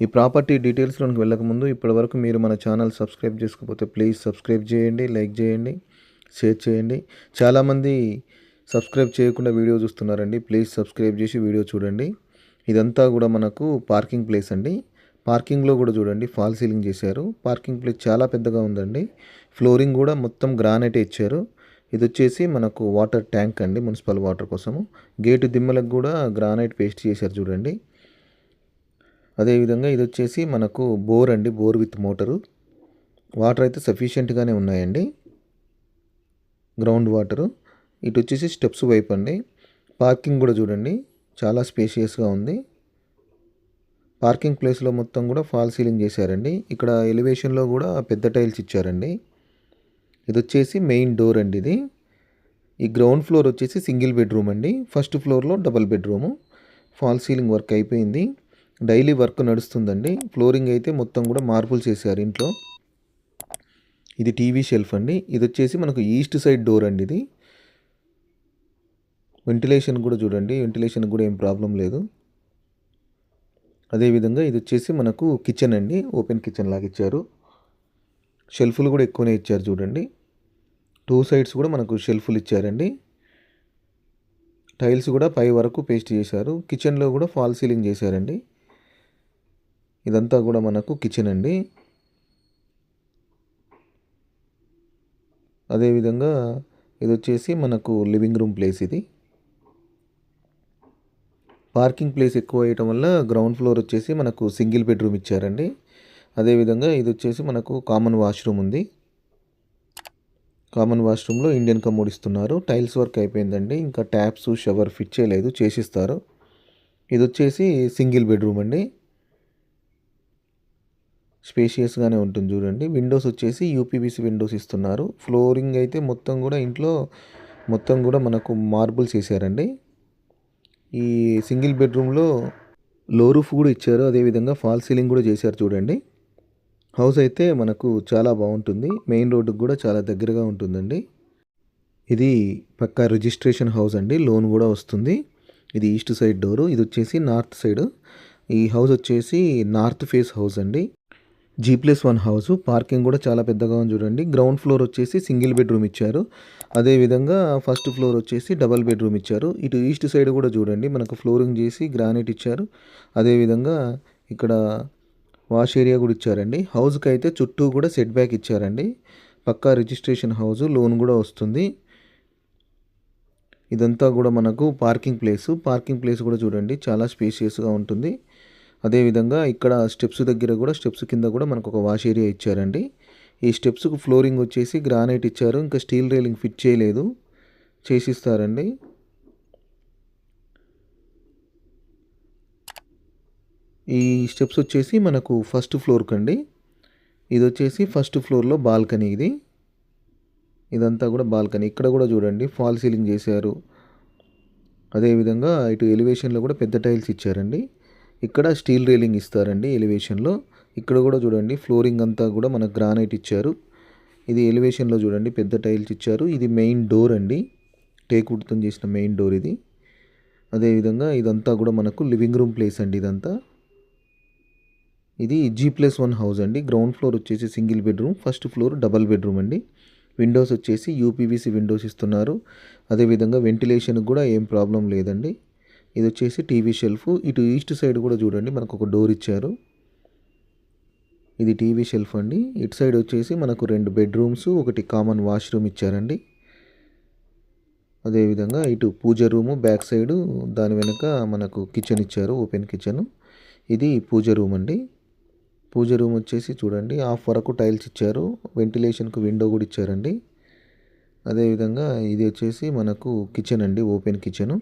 ఈ ప్రాపర్టీ డీటెయిల్స్లోకి వెళ్ళకముందు ఇప్పటివరకు మీరు మన ఛానల్ సబ్స్క్రైబ్ చేసుకోకపోతే ప్లీజ్ సబ్స్క్రైబ్ చేయండి లైక్ చేయండి షేర్ చేయండి. చాలామంది సబ్స్క్రైబ్ చేయకుండా వీడియో చూస్తున్నారండి. ప్లీజ్ సబ్స్క్రైబ్ చేసి వీడియో చూడండి. ఇదంతా కూడా మనకు పార్కింగ్ ప్లేస్ అండి. పార్కింగ్లో కూడా చూడండి ఫాల్ సీలింగ్ చేశారు. పార్కింగ్ ప్లేస్ చాలా పెద్దగా ఉందండి. ఫ్లోరింగ్ కూడా మొత్తం గ్రానైట్ ఇచ్చారు. ఇది వచ్చేసి మనకు వాటర్ ట్యాంక్ అండి మున్సిపల్ వాటర్ కోసము. గేటు దిమ్మలకు కూడా గ్రానైట్ పేస్ట్ చేశారు చూడండి. అదేవిధంగా ఇది వచ్చేసి మనకు బోర్ అండి బోర్ విత్ మోటరు. వాటర్ అయితే సఫిషియెంట్గానే ఉన్నాయండి. Ground water. ఇటు వచ్చేసి స్టెప్స్ వైపు అండి. పార్కింగ్ కూడా చూడండి చాలా స్పేషియస్గా ఉంది. పార్కింగ్ ప్లేస్లో మొత్తం కూడా ఫాల్ సీలింగ్ చేశారండి. ఇక్కడ ఎలివేషన్లో కూడా పెద్ద టైల్స్ ఇచ్చారండి. ఇది వచ్చేసి మెయిన్ డోర్ అండి ఇది. ఈ గ్రౌండ్ ఫ్లోర్ వచ్చేసి సింగిల్ బెడ్రూమ్ అండి. ఫస్ట్ ఫ్లోర్లో double bedroom. Fall ceiling work అయిపోయింది. డైలీ వర్క్ నడుస్తుందండి. ఫ్లోరింగ్ అయితే మొత్తం కూడా మార్పులు చేశారు ఇంట్లో. ఇది టీవీ షెల్ఫ్ అండి. ఇది వచ్చేసి మనకు ఈస్ట్ సైడ్ డోర్ అండి ఇది. వెంటిలేషన్ కూడా చూడండి. వెంటిలేషన్ కూడా ఏం ప్రాబ్లం లేదు. అదేవిధంగా ఇది వచ్చేసి మనకు కిచెన్ అండి. ఓపెన్ కిచెన్ లాగా ఇచ్చారు. షెల్ఫ్లు కూడా ఎక్కువనే ఇచ్చారు చూడండి. టూ సైడ్స్ కూడా మనకు షెల్ఫ్లు ఇచ్చారండి. టైల్స్ కూడా పై వరకు పేస్ట్ చేశారు. కిచెన్లో కూడా ఫాల్ సీలింగ్ చేశారండి. ఇదంతా కూడా మనకు కిచెన్ అండి. అదేవిధంగా ఇది వచ్చేసి మనకు లివింగ్ రూమ్ ప్లేస్ ఇది. పార్కింగ్ ప్లేస్ ఎక్కువ అయ్యటం వల్ల గ్రౌండ్ ఫ్లోర్ వచ్చేసి మనకు సింగిల్ బెడ్రూమ్ ఇచ్చారండి. అదేవిధంగా ఇది వచ్చేసి మనకు కామన్ వాష్రూమ్ ఉంది. కామన్ వాష్రూమ్లో ఇండియన్ కమోడ్ ఇస్తున్నారు. టైల్స్ వర్క్ అయిపోయిందండి. ఇంకా ట్యాప్స్ షవర్ ఫిట్ చేయలేదు చేసిస్తారు. ఇది వచ్చేసి సింగిల్ బెడ్రూమ్ అండి. స్పేషియస్గానే ఉంటుంది చూడండి. విండోస్ వచ్చేసి యూపీబీసీ విండోస్ ఇస్తున్నారు. ఫ్లోరింగ్ అయితే మొత్తం కూడా ఇంట్లో మొత్తం కూడా మనకు మార్బుల్స్ వేసారండి ఈ సింగిల్ బెడ్రూమ్లో లో రూఫ్ కూడా ఇచ్చారు. అదేవిధంగా ఫాల్ సీలింగ్ కూడా చేశారు చూడండి. హౌస్ అయితే మనకు చాలా బాగుంటుంది. మెయిన్ రోడ్డుకు కూడా చాలా దగ్గరగా ఉంటుందండి. ఇది పక్కా రిజిస్ట్రేషన్ హౌస్ అండి. లోన్ కూడా వస్తుంది. ఇది ఈస్ట్ సైడ్ డోరు. ఇది వచ్చేసి నార్త్ సైడ్. ఈ హౌస్ వచ్చేసి నార్త్ ఫేస్ హౌస్ అండి. G plus one house parking కూడా చాలా పెద్దగా ఉంది చూడండి. గ్రౌండ్ ఫ్లోర్ వచ్చేసి సింగిల్ బెడ్రూమ్ ఇచ్చారు. అదేవిధంగా ఫస్ట్ ఫ్లోర్ వచ్చేసి డబల్ బెడ్రూమ్ ఇచ్చారు. ఇటు ఈస్ట్ సైడ్ కూడా చూడండి. మనకు ఫ్లోరింగ్ చేసి గ్రానైట్ ఇచ్చారు. అదేవిధంగా ఇక్కడ వాష్ ఏరియా కూడా ఇచ్చారండి. హౌస్కి అయితే చుట్టూ కూడా సెట్ బ్యాక్ ఇచ్చారండి. పక్కా రిజిస్ట్రేషన్ హౌస్ లోన్ కూడా వస్తుంది. ఇదంతా కూడా మనకు పార్కింగ్ ప్లేస్ పార్కింగ్ ప్లేస్ కూడా చూడండి. చాలా స్పేషియస్గా ఉంటుంది. అదేవిధంగా ఇక్కడ స్టెప్స్ దగ్గర కూడా స్టెప్స్ కింద కూడా మనకు ఒక వాష్ ఏరియా ఇచ్చారండి. ఈ స్టెప్స్కు ఫ్లోరింగ్ వచ్చేసి గ్రానైట్ ఇచ్చారు. ఇంకా స్టీల్ రైలింగ్ ఫిట్ చేయలేదు. చేసిస్తారండి. ఈ స్టెప్స్ వచ్చేసి మనకు ఫస్ట్ ఫ్లోర్కి అండి ఇది వచ్చేసి ఫస్ట్ ఫ్లోర్లో బాల్కనీ ఇది. ఇదంతా కూడా బాల్కనీ. ఇక్కడ కూడా చూడండి ఫాల్ సీలింగ్ చేశారు. అదేవిధంగా ఇటు ఎలివేషన్లో కూడా పెద్ద టైల్స్ ఇచ్చారండి. ఇక్కడ స్టీల్ రీలింగ్ ఇస్తారండి ఎలివేషన్లో. ఇక్కడ కూడా చూడండి ఫ్లోరింగ్ అంతా కూడా మనకు గ్రానైట్ ఇచ్చారు. ఇది ఎలివేషన్లో చూడండి పెద్ద టైల్స్ ఇచ్చారు. ఇది మెయిన్ డోర్ అండి. టేకుడ్తో చేసిన మెయిన్ డోర్ ఇది. అదేవిధంగా ఇదంతా కూడా మనకు లివింగ్ రూమ్ ప్లేస్ అండి ఇదంతా. ఇది జీ ప్లస్ వన్ హౌస్ అండి. గ్రౌండ్ ఫ్లోర్ వచ్చేసి single bedroom first floor double bedroom అండి. విండోస్ వచ్చేసి యూపీవీసీ విండోస్ ఇస్తున్నారు. అదేవిధంగా వెంటిలేషన్కి కూడా ఏం ప్రాబ్లం లేదండి. ఇది వచ్చేసి టీవీ షెల్ఫ్. ఇటు ఈస్ట్ సైడ్ కూడా చూడండి మనకు ఒక డోర్ ఇచ్చారు. ఇది టీవీ షెల్ఫ్ అండి. ఇటు సైడ్ వచ్చేసి మనకు రెండు బెడ్రూమ్స్ ఒకటి కామన్ వాష్రూమ్ ఇచ్చారండి. అదేవిధంగా ఇటు పూజ రూము బ్యాక్ సైడు దాని వెనుక మనకు కిచెన్ ఇచ్చారు ఓపెన్ కిచెన్. ఇది పూజ రూమ్ అండి. పూజ రూమ్ వచ్చేసి చూడండి హాఫ్ వరకు టైల్స్ ఇచ్చారు. వెంటిలేషన్కు విండో కూడా ఇచ్చారండి. అదేవిధంగా ఇది వచ్చేసి మనకు కిచెన్ అండి ఓపెన్ కిచెను.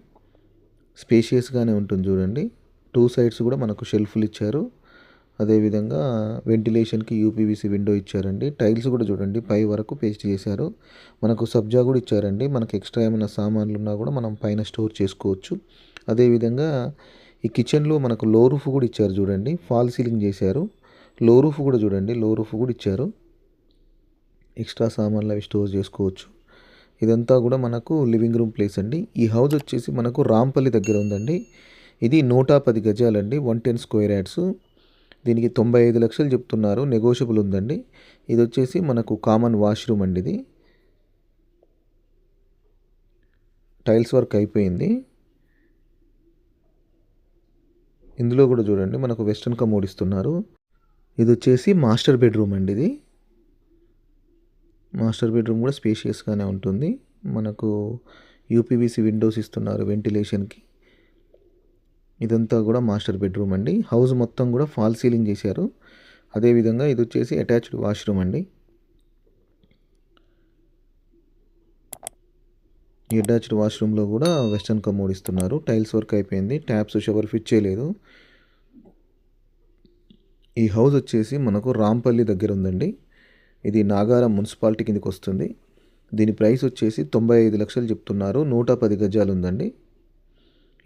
స్పేషియస్గానే ఉంటుంది చూడండి. టూ సైడ్స్ కూడా మనకు షెల్ఫ్లు ఇచ్చారు. అదేవిధంగా వెంటిలేషన్కి యూపీవీసీ విండో ఇచ్చారండి. టైల్స్ కూడా చూడండి పై వరకు పేస్ట్ చేశారు. మనకు సబ్జా కూడా ఇచ్చారండి. మనకు ఎక్స్ట్రా ఏమైనా సామాన్లు ఉన్నా కూడా మనం పైన స్టోర్ చేసుకోవచ్చు. అదేవిధంగా ఈ కిచెన్లో మనకు లో రూఫ్ కూడా ఇచ్చారు చూడండి. ఫాల్ సీలింగ్ చేశారు. లో రూఫ్ కూడా చూడండి లో రూఫ్ కూడా ఇచ్చారు. ఎక్స్ట్రా సామాన్లు అవి స్టోర్ చేసుకోవచ్చు. ఇదంతా కూడా మనకు లివింగ్ రూమ్ ప్లేస్ అండి. ఈ హౌస్ వచ్చేసి మనకు రాంపల్లి దగ్గర ఉందండి. ఇది నూట పది గజాలండి. వన్ టెన్ స్క్వేర్ యాడ్స్ దీనికి తొంభై ఐదు లక్షలు చెప్తున్నారు. నెగోషియబుల్ ఉందండి. ఇది వచ్చేసి మనకు కామన్ వాష్రూమ్ అండి ఇది. టైల్స్ వర్క్ అయిపోయింది. ఇందులో కూడా చూడండి మనకు వెస్ట్రన్ కమోడ్ ఇస్తున్నారు. ఇది వచ్చేసి మాస్టర్ బెడ్రూమ్ అండి ఇది. మాస్టర్ బెడ్రూమ్ కూడా స్పేషియస్గానే ఉంటుంది. మనకు యూపీవీసీ విండోస్ ఇస్తున్నారు వెంటిలేషన్కి. ఇదంతా కూడా మాస్టర్ బెడ్రూమ్ అండి. హౌస్ మొత్తం కూడా ఫాల్ సీలింగ్ చేశారు. అదేవిధంగా ఇది వచ్చేసి అటాచ్డ్ వాష్రూమ్ అండి. ఈ అటాచ్డ్ వాష్రూమ్లో కూడా వెస్టర్న్ కమోడ్ ఇస్తున్నారు. టైల్స్ వర్క్ అయిపోయింది. ట్యాప్స్ షవర్ ఫిట్ చేయలేదు ఈ హౌస్ వచ్చేసి మనకు రాంపల్లి దగ్గర ఉందండి. ఇది నాగారం మున్సిపాలిటీ కిందకి వస్తుంది. దీని ప్రైస్ వచ్చేసి తొంభై ఐదు లక్షలు చెప్తున్నారు. నూట పది గజాలు ఉందండి.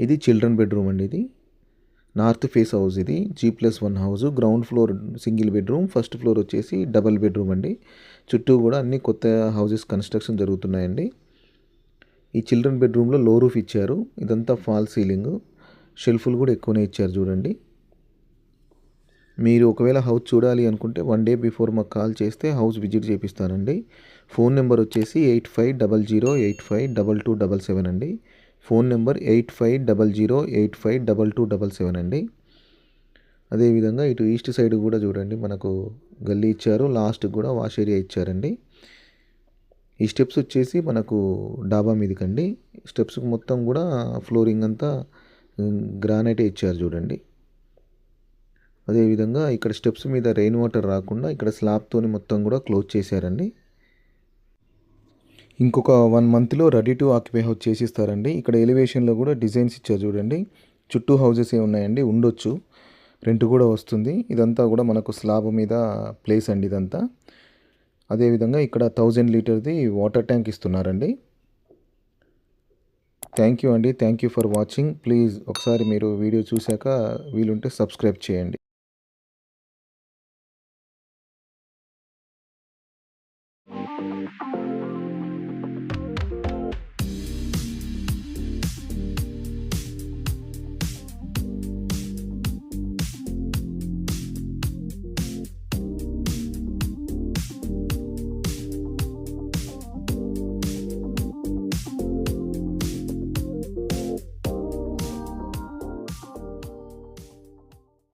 ఇది చిల్డ్రన్ బెడ్రూమ్ అండి ఇది. నార్త్ ఫేస్ హౌస్ ఇది. G plus one house. Ground floor single bedroom. First floor వచ్చేసి డబల్ బెడ్రూమ్ అండి. చుట్టూ కూడా అన్ని కొత్త హౌసెస్ కన్స్ట్రక్షన్ జరుగుతున్నాయండి. ఈ చిల్డ్రన్ బెడ్రూమ్లో లో రూఫ్ ఇచ్చారు. ఇదంతా ఫాల్ సీలింగ్. షెల్ఫ్లు కూడా ఎక్కువనే ఇచ్చారు చూడండి. మీరు ఒకవేళ హౌస్ చూడాలి అనుకుంటే వన్ డే బిఫోర్ మాకు కాల్ చేస్తే హౌస్ విజిట్ చేపిస్తానండి. ఫోన్ నెంబర్ వచ్చేసి eight five double zero eight five double two double seven అండి. Phone number eight five double zero eight five double two double seven అండి. అదేవిధంగా ఇటు ఈస్ట్ సైడ్ కూడా చూడండి మనకు గల్లీ ఇచ్చారు లాస్ట్ కూడా వాష్ ఏరియా ఇచ్చారండి. ఈ స్టెప్స్ వచ్చేసి మనకు డాబా మీదకండి. స్టెప్స్ మొత్తం కూడా ఫ్లోరింగ్ అంతా గ్రానైటే ఇచ్చారు చూడండి. అదేవిధంగా ఇక్కడ స్టెప్స్ మీద రెయిన్ వాటర్ రాకుండా ఇక్కడ స్లాబ్తోని మొత్తం కూడా క్లోజ్ చేశారండి. ఇంకొక వన్ మంత్లో రెడీ టు ఆక్యుపై హౌస్ చేసిస్తారండి. ఇక్కడ ఎలివేషన్లో కూడా డిజైన్స్ ఇచ్చారు చూడండి. చుట్టూ హౌజెస్ ఏ ఉన్నాయండి. ఉండొచ్చు. రెంట్ కూడా వస్తుంది. ఇదంతా కూడా మనకు స్లాబ్ మీద ప్లేస్ అండి ఇదంతా. అదేవిధంగా ఇక్కడ థౌజండ్ లీటర్ది వాటర్ ట్యాంక్ ఇస్తున్నారండి. థ్యాంక్ యూ అండి. Thank you for watching please ఒకసారి మీరు వీడియో చూశాక వీలుంటే సబ్స్క్రైబ్ చేయండి.